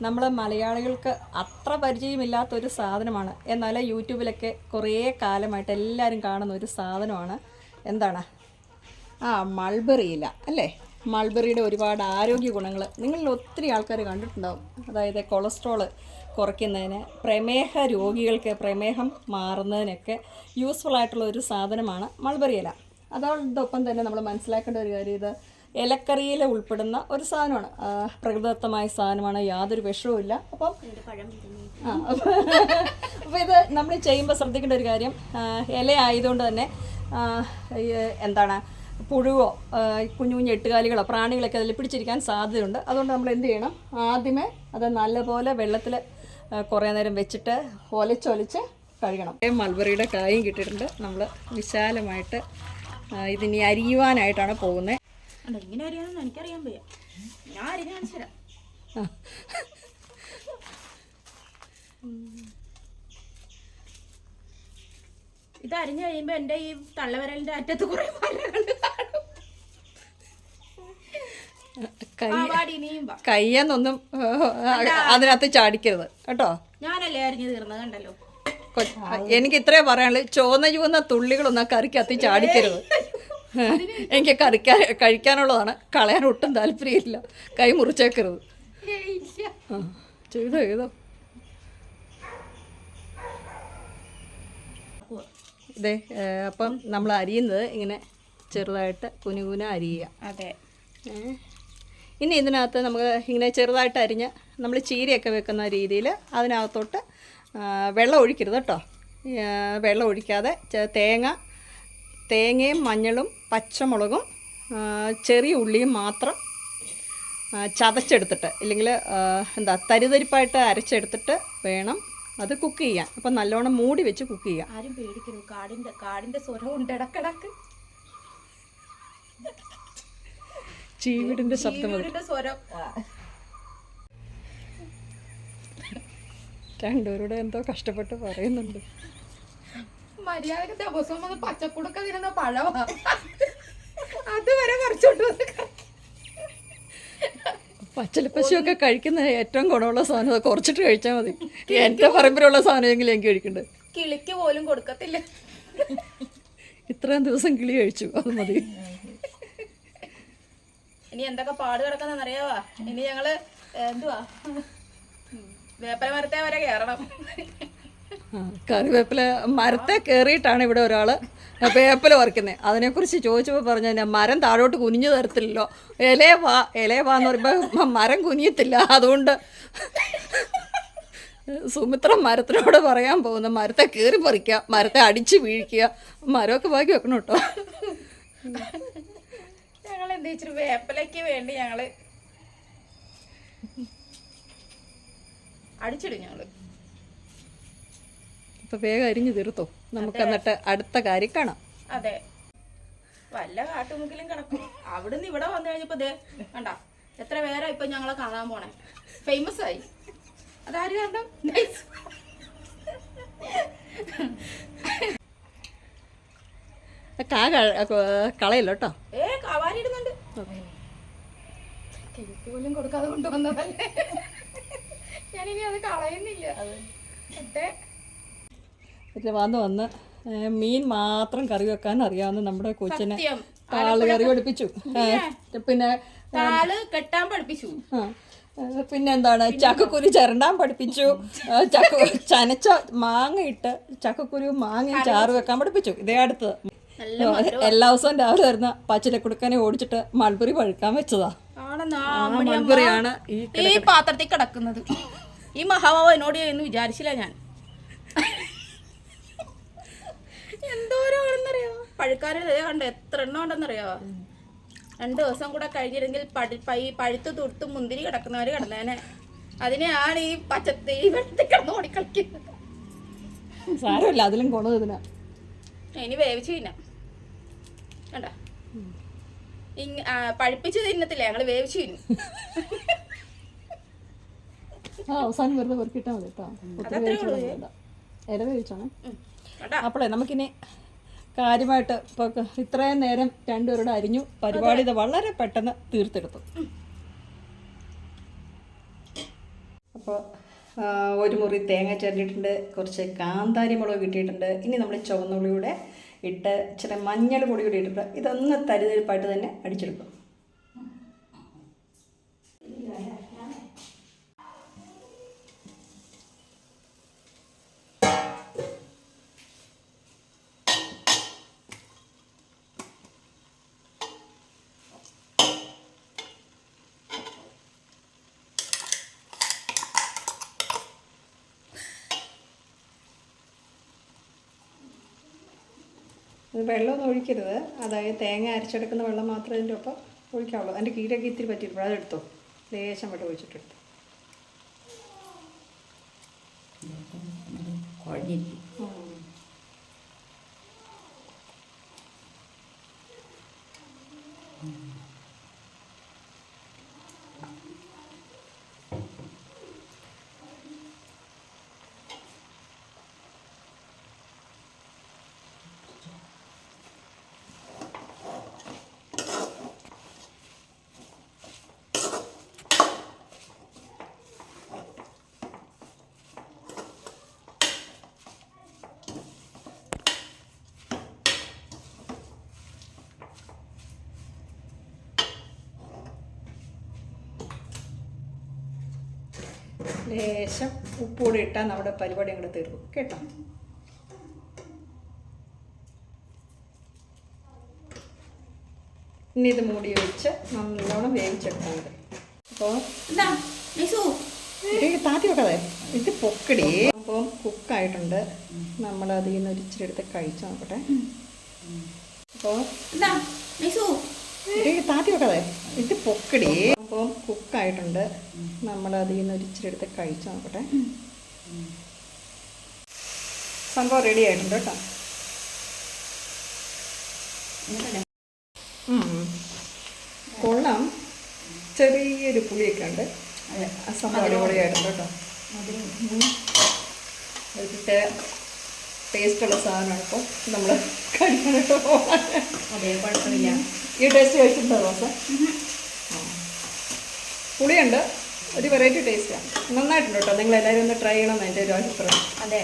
നമ്മൾ മലയാളികൾക്ക് അത്ര പരിചയമില്ലാത്തൊരു സാധനമാണ്. എന്നാൽ യൂട്യൂബിലൊക്കെ കുറേ കാലമായിട്ട് എല്ലാവരും കാണുന്ന ഒരു സാധനമാണ്. എന്താണ്? ആ മൾബറി ഇല അല്ലേ? മൾബറിയുടെ ഒരുപാട് ആരോഗ്യ ഗുണങ്ങൾ നിങ്ങളിൽ ഒത്തിരി ആൾക്കാർ കണ്ടിട്ടുണ്ടാവും. അതായത് കൊളസ്ട്രോൾ കുറയ്ക്കുന്നതിന് പ്രമേഹ രോഗികൾക്ക് പ്രമേഹം മാറുന്നതിനൊക്കെ യൂസ്ഫുൾ ആയിട്ടുള്ള ഒരു സാധനമാണ് മൾബറി ഇല. അതോടൊപ്പം തന്നെ നമ്മൾ മനസ്സിലാക്കേണ്ട ഒരു കാര്യം ഇത് ഇലക്കറിയിൽ ഉൾപ്പെടുന്ന ഒരു സാധനമാണ്. പ്രകൃതിദത്തമായ സാധനമാണ്. യാതൊരു വിഷവും ഇല്ല. അപ്പം അപ്പം അപ്പോൾ ഇത് നമ്മൾ ചെയ്യുമ്പോൾ ശ്രദ്ധിക്കേണ്ട ഒരു കാര്യം ഇലയായതുകൊണ്ട് ഇല ആയതുകൊണ്ട് തന്നെ എന്താണ് പുഴുവോ കുഞ്ഞു കുഞ്ഞു എട്ടുകാലികളോ പ്രാണികളൊക്കെ അതിൽ പിടിച്ചിരിക്കാൻ സാധ്യതയുണ്ട്. അതുകൊണ്ട് നമ്മൾ എന്ത് ചെയ്യണം? ആദ്യമേ അത് നല്ലപോലെ വെള്ളത്തിൽ കുറേ നേരം വെച്ചിട്ട് ഒലച്ചൊലിച്ച് കഴുകണം. മൾബറിയുടെ കായും കിട്ടിയിട്ടുണ്ട്. നമ്മൾ വിശാലമായിട്ട് ഇതിനി അരിയുവാനായിട്ടാണ് പോകുന്നത് അറിയാമെന്ന് എനിക്കറിയാൻ വയ്യ. ഞാൻ അരിഞ്ഞ് കാണിച്ചു തരാം. ഇത് അരിഞ്ഞു കഴിയുമ്പോ എന്റെ ഈ തള്ളവിരലിന്റെ അറ്റത്ത് കുറെ മരങ്ങൾ കാണും. കയ്യെന്നൊന്നും അതിനകത്ത് ചാടിക്കരുത് കേട്ടോ? ഞാനല്ലേ അരിഞ്ഞു തീർന്നത് കണ്ടല്ലോ? എനിക്ക് ഇത്രേ പറയാനുള്ളൂ ചോന്ന ചുവന്ന തുള്ളികളൊന്നും ആ കറിക്കകത്ത് ചാടിക്കരുത്. എനിക്ക് കറിക്കാൻ കഴിക്കാനുള്ളതാണ്. കളയാൻ ഒട്ടും താല്പര്യമില്ല. കൈ മുറിച്ചേക്കരുത്. ആ ചെയ്തോ ചെയ്തോ. ഇതേ അപ്പം നമ്മൾ അരിയുന്നത് ഇങ്ങനെ ചെറുതായിട്ട് കുനി കുനുകുന അരിയുക. അതെ. ഇനി ഇതിനകത്ത് നമുക്ക് ഇങ്ങനെ ചെറുതായിട്ട് അരിഞ്ഞ് നമ്മൾ ചീരയൊക്കെ വെക്കുന്ന രീതിയിൽ അതിനകത്തോട്ട് വെള്ളം ഒഴിക്കരുത് കേട്ടോ. വെള്ളം ഒഴിക്കാതെ തേങ്ങ തേങ്ങയും മഞ്ഞളും പച്ചമുളകും ചെറിയ ഉള്ളിയും മാത്രം ചതച്ചെടുത്തിട്ട് ഇല്ലെങ്കിൽ എന്താ തരിതരിപ്പായിട്ട് അരച്ചെടുത്തിട്ട് വേണം അത് കുക്ക് ചെയ്യാൻ. അപ്പം നല്ലോണം മൂടി വെച്ച് കുക്ക് ചെയ്യാം. ആരും പേടിക്കരുത്. കാടിന്റെ കാടിന്റെ സ്വരം ഉണ്ട് ഇടക്കിടക്ക്. ചീവിടിന്റെ ശബ്ദം സ്വരം. രണ്ടുപേരുടെ എന്തോ കഷ്ടപ്പെട്ട് പറയുന്നുണ്ട്. മര്യാദയ്ക്ക് ദിവസം വന്ന് പച്ചക്കുടുക്ക തിരുന്ന പഴവാ. അതുവരെ കഴിക്കും. പച്ചലപ്പശയൊക്കെ കഴിക്കുന്ന ഏറ്റവും ഗുണമുള്ള സാധനം കുറച്ചിട്ട് കഴിച്ചാൽ മതി. എന്റെ പറമ്പിലുള്ള സാധനമെങ്കിലും എനിക്ക് കഴിക്കണ്ടേ? കിളിക്ക് പോലും കൊടുക്കത്തില്ല. ഇത്രയും ദിവസം കിളി കഴിച്ചു അത് മതി. ഇനി എന്തൊക്കെ പാട് കിടക്കുന്നറിയാവാ ഇനി ഞങ്ങൾ എന്തുവാ? വേപ്പല മരത്തെ വരെ കയറണം കറിവേപ്പില മരത്തെ കയറിയിട്ടാണ് ഇവിടെ ഒരാൾ വേപ്പില പറിക്കുന്നത് അതിനെക്കുറിച്ച് ചോദിച്ചപ്പോൾ പറഞ്ഞു ഞാൻ മരം താഴോട്ട് കുനിഞ്ഞു തരത്തില്ലല്ലോ. ഇലേ വാ ഇലേ വാന്ന് പറയുമ്പോൾ മരം കുനിയത്തില്ല. അതുകൊണ്ട് സുമിത്ര മരത്തിനോട് പറയാൻ പോകുന്ന മരത്തെ കയറി പറിക്കുക മരത്തെ അടിച്ച് വീഴിക്കുക മരമൊക്കെ ബാക്കി വെക്കണം കേട്ടോ. ഞങ്ങൾ എന്താ ഇച്ചിരി വേപ്പിലയ്ക്ക് വേണ്ടി ഞങ്ങൾ അടിച്ചിടും ഞങ്ങൾ. ഇപ്പം വേഗം അരിഞ്ഞു തീർത്തോ. നമുക്ക് എന്നിട്ട് അടുത്ത കാര്യം കാണാം. അതെ. വല്ല കാട്ടുമുക്കിലും കിടക്കും. അവിടുന്ന് ഇവിടെ വന്നു കഴിഞ്ഞപ്പോ ദേ കണ്ട എത്ര പേരാ ഇപ്പൊ ഞങ്ങളെ കാണാൻ പോണേ? ഫേമസ് ആയി. അതാര് കാരണം. കാ കളയല്ലോ കേട്ടോ ഏ കവാരിടുന്നുണ്ട് കിഴക്ക് പോലും കൊടുക്കാതെ കൊണ്ടുവന്നതല്ലേ? ഞാനിനി അത് കളയുന്നില്ല. എന്നിട്ട് എന്നിട്ട് വന്ന് വന്ന് മീൻ മാത്രം കറി വെക്കാൻ അറിയാവുന്ന നമ്മുടെ കൊച്ചിനെ. താൾ കറി പഠിപ്പിച്ചു. പിന്നെ താൾ കെട്ടാൻ പഠിപ്പിച്ചു. പിന്നെ എന്താണ്? ചക്കക്കുരു ചിരണ്ടാൻ പഠിപ്പിച്ചു. ചക്ക ചനച്ച മാങ്ങ ഇട്ട് ചക്കക്കുരു മാങ്ങ ചാറ് വെക്കാൻ പഠിപ്പിച്ചു. ഇതേ അടുത്ത്. എല്ലാ ദിവസവും രാവിലെ വരുന്ന പച്ചിലക്കുടുക്കനെ ഓടിച്ചിട്ട് മൾബറി പഴുക്കാൻ വെച്ചതാ. മൾബറിയാണ് ഈ പാത്രത്തിൽ കിടക്കുന്നത്. ഈ മഹാഭാവ എന്നോട് എന്ന് വിചാരിച്ചില്ല ഞാൻ. എന്തോരാണെന്നറിയോ? പഴുക്കാരൻ കണ്ട? എത്ര എണ്ണം ഉണ്ടെന്നറിയോ? രണ്ടു ദിവസം കൂടെ കഴിഞ്ഞിരുന്നെങ്കിൽ പഴുത്ത് തുടുത്ത് മുന്തിരി കിടക്കുന്നവര് കിടന്നേനെ. അതിനെയാണ് ഈ പച്ചത്തി വെട്ടി കിടന്ന് ഓടിക്കളിക്കുന്നത്. സാരമില്ല അതിലും ഗുണം ഇതിനാ. ഇനി വേവിച്ച് തിന്നാം. കണ്ട? ഇങ് പഴുപ്പിച്ച് തിന്നത്തില്ല? ഞങ്ങൾ വേവിച്ച് തിന്നും. ആ അവസാനം വെറുതെ പെറുക്കിട്ടാൽ മതി കേട്ടോ. ഒത്തിരി ഇല വേവിച്ചാണ് അപ്പോളേ നമുക്കിനി കാര്യമായിട്ട് ഇപ്പോൾ ഇത്രയും നേരം രണ്ടുപേരോട് അരിഞ്ഞു പരിപാടി ഇത് വളരെ പെട്ടെന്ന് തീർത്തെടുത്തു. അപ്പോൾ ഒരു മുറി തേങ്ങ ചേർത്തിട്ടുണ്ട് കുറച്ച് കാന്താരി മുളക് കിട്ടിയിട്ടുണ്ട്. ഇനി നമ്മൾ ചുവന്നുള്ളിയുടെ ഇട്ട് ഇച്ചിരി മഞ്ഞൾ പൊടി കൂടി ഇട്ടിട്ട് ഇതൊന്ന് തരിതരിപ്പായിട്ട് തന്നെ അടിച്ചെടുക്കും. വെള്ളമൊന്നും ഒഴിക്കരുത്. അതായത് തേങ്ങ അരച്ചെടുക്കുന്ന വെള്ളം മാത്രമേ ഇതിന്റെ ഒപ്പം ഒഴിക്കാവുള്ളൂ. അതിന്റെ കീഴൊക്കെ ഇത്തിരി പറ്റിയിട്ടുണ്ട്. അതെടുത്തോ ലേശം വെള്ളം ഒഴിച്ചിട്ടെടുത്തു കുഴഞ്ഞിരിക്കും ലേശം ഉപ്പ് കൂടി ഇട്ടാൽ നമ്മുടെ പരിപാടി അങ്ങോട്ട് തീർക്കും. കേട്ടോ? ഇനി ഇത് മൂടി വെച്ച് നല്ലോണം വേവിച്ചെടുത്താൽ മതി അപ്പോൾ താത്തി വെക്കാതെ? ഇത് പൊക്കടി. അപ്പം കുക്കായിട്ടുണ്ട്. നമ്മൾ അതിൽ നിന്ന് ഒരിച്ചിരി എടുത്ത് കഴിച്ചു നോക്കട്ടെ. അപ്പോൾ ഇത് താത്തി വെക്കാതെ ഇത് പൊക്കടി. അപ്പം കുക്കായിട്ടുണ്ട്. നമ്മൾ അതിൽ നിന്ന് ഒരിച്ചിരി എടുത്ത് കഴിച്ചു നോക്കട്ടെ. സംഭവം റെഡി ആയിട്ടുണ്ട് കേട്ടോ. കൊള്ളം. ചെറിയൊരു പുളിയൊക്കെ ഉണ്ട്. സംഭവം അടിപൊളിയായിട്ടുണ്ട് കേട്ടോ. അതിട്ട് ടേസ്റ്റുള്ള സാധനമാണ് ഇപ്പോൾ നമ്മൾ ഈ ടേസ്റ്റ് പുളിയുണ്ട്. ഒരു വെറൈറ്റി ടേസ്റ്റാണ് നന്നായിട്ടുണ്ട് കേട്ടോ. നിങ്ങൾ എല്ലാവരും ഒന്ന് ട്രൈ ചെയ്യണം എന്റെ ഒരു അഭിപ്രായം. അതെ.